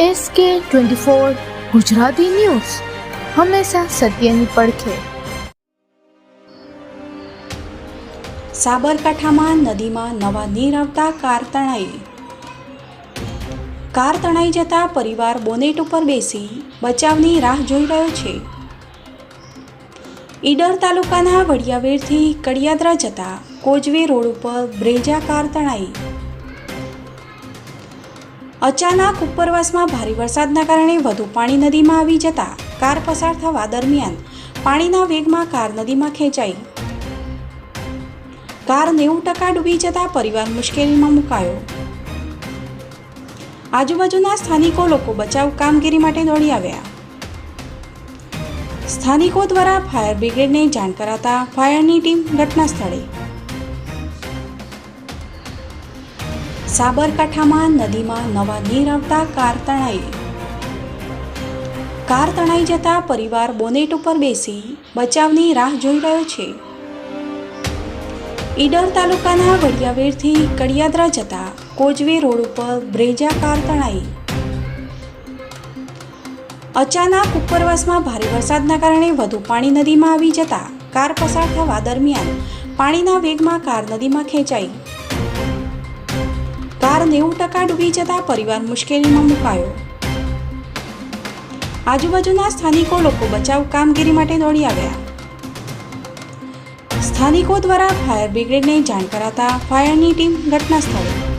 S કે twenty four Gujarati news. હંમેશા સત્યની પડખે. સાબરકાંઠામાં નદીમાં નવા નીર આવતા કાર તણાઈ કાર તણાઈ જતા પરિવાર બોનેટ ઉપર બેસી બચાવની રાહ જોઈ રહ્યો છે. ઈડર તાલુકાના વડિયાવેરથી કડિયાદરા જતા કોજવે રોડ ઉપર બ્રેજા કાર તણાઈ અચાનક ઉપરવાસમાં ભારે વરસાદના કારણે વધુ પાણી નદીમાં આવી જતા કાર પસાર થવા દરમિયાન પાણીના વેગમાં કાર નદીમાં ખેંચાઈ. કાર નેવું ટકા ડૂબી જતા પરિવાર મુશ્કેલીમાં મુકાયો. આજુબાજુના સ્થાનિકો લોકો બચાવ કામગીરી માટે દોડી આવ્યા. સ્થાનિકો દ્વારા ફાયર બ્રિગેડને જાણ કરાતા ફાયરની ટીમ ઘટના સ્થળે સાબરકાંઠામાં નદીમાં નવા નીર આવતા કાર તણાઈ કાર તણાઈ જતા પરિવાર બોનેટ ઉપર બેસી બચાવની રાહ જોઈ રહ્યો છે. ઈડર તાલુકાના વડિયાવેરથી કડિયાદરા જતા કોજવે રોડ ઉપર બ્રેજા કાર તણાઈ અચાનક ઉપરવાસમાં ભારે વરસાદના કારણે વધુ પાણી નદીમાં આવી જતા કાર પસાર થવા દરમિયાન પાણીના વેગમાં કાર નદીમાં ખેંચાઈ. કાર નેવું ટકા ડૂબી જતા પરિવાર મુશ્કેલીમાં મુકાયો. આજુબાજુના સ્થાનિકો લોકો બચાવ કામગીરી માટે દોડી આવ્યા. સ્થાનિકો દ્વારા ફાયર બ્રિગેડને જાણ કરાતા ફાયરની ટીમ ઘટના સ્થળે